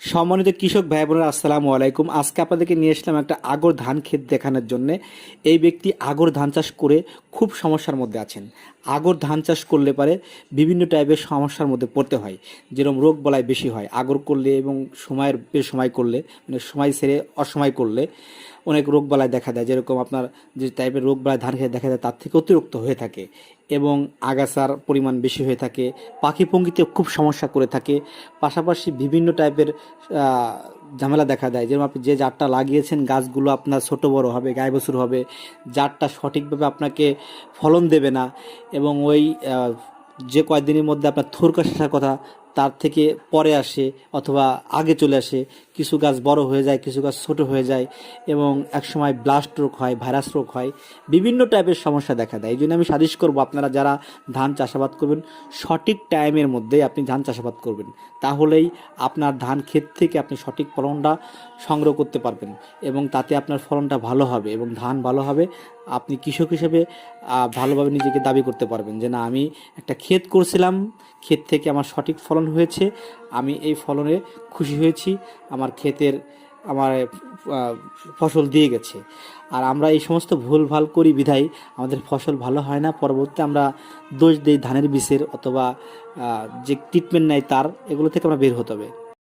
সম্মানিত কৃষক ভাই বোনেরা, আসসালামু আলাইকুম। আজকে আপনাদেরকে নিয়ে এসলাম একটা আগর ধান ক্ষেত দেখানোর জন্য। এই ব্যক্তি আগর ধান চাষ করে খুব সমস্যার মধ্যে আছেন। আগর ধান চাষ করলে পারে বিভিন্ন টাইপের সমস্যার মধ্যে পড়তে হয়। যেরকম রোগ বলায় বেশি হয়। আগর করলে এবং সময়ের সময় করলে মানে সময় সেরে অসময় করলে। অনেক রোগ বালায় দেখা দেয়। যেরকম আপনার যে টাইপের রোগ বালায় ধান খেতে দেখা যায় তার থেকে অতিরিক্ত হয়ে থাকে এবং আগাছার পরিমাণ বেশি হয়ে থাকে, পাখি পঙ্গিতে খুব সমস্যা করে থাকে। পাশাপাশি বিভিন্ন টাইপের ঝামেলা দেখা দেয়। যেরকম আপনি যে জারটা লাগিয়েছেন, গাছগুলো আপনার ছোট বড় হবে, গায়ে বছর হবে জারটা সঠিকভাবে আপনাকে ফলন দেবে না এবং ওই যে কয়েকদিনের মধ্যে আপনার থোর আসার কথা তার থেকে পরে আসে অথবা আগে চলে আসে। কিছু গাছ বড় হয়ে যায়, কিছু গাছ ছোট হয়ে যায় এবং একসময় ব্লাস্ট রোগ হয় ভাইরাস রোগ হয়। বিভিন্ন টাইপের সমস্যা দেখা দেয়। এই জন্য আমি সাজেস্ট করব আপনারা যারা ধান চাষাবাদ করবেন, সঠিক টাইমের মধ্যে আপনি ধান চাষাবাদ করবেন। তাহলেই আপনার ধান ক্ষেত থেকে আপনি সঠিক ফলনটা সংগ্রহ করতে পারবেন এবং তাতে আপনার ফলনটা ভালো হবে এবং ধান ভালো হবে। আপনি কৃষক হিসেবে ভালোভাবে নিজেকে দাবি করতে পারবেন যে, না, আমি একটা ক্ষেত করছিলাম, ক্ষেত থেকে আমার সঠিক ফলন হয়েছে, আমি এই ফলনে খুশি হয়েছি, আমার ক্ষেতের, আমার ফসল দিয়ে গেছে। আর আমরা এই সমস্ত ভুল ভালো করি বিধায় আমাদের ফসল ভালো হয় না, পরবর্তীতে আমরা দোষ দিই ধানের বিষের অথবা যে ট্রিটমেন্ট নেয় তার, এগুলো থেকে আমরা বের হতে হবে।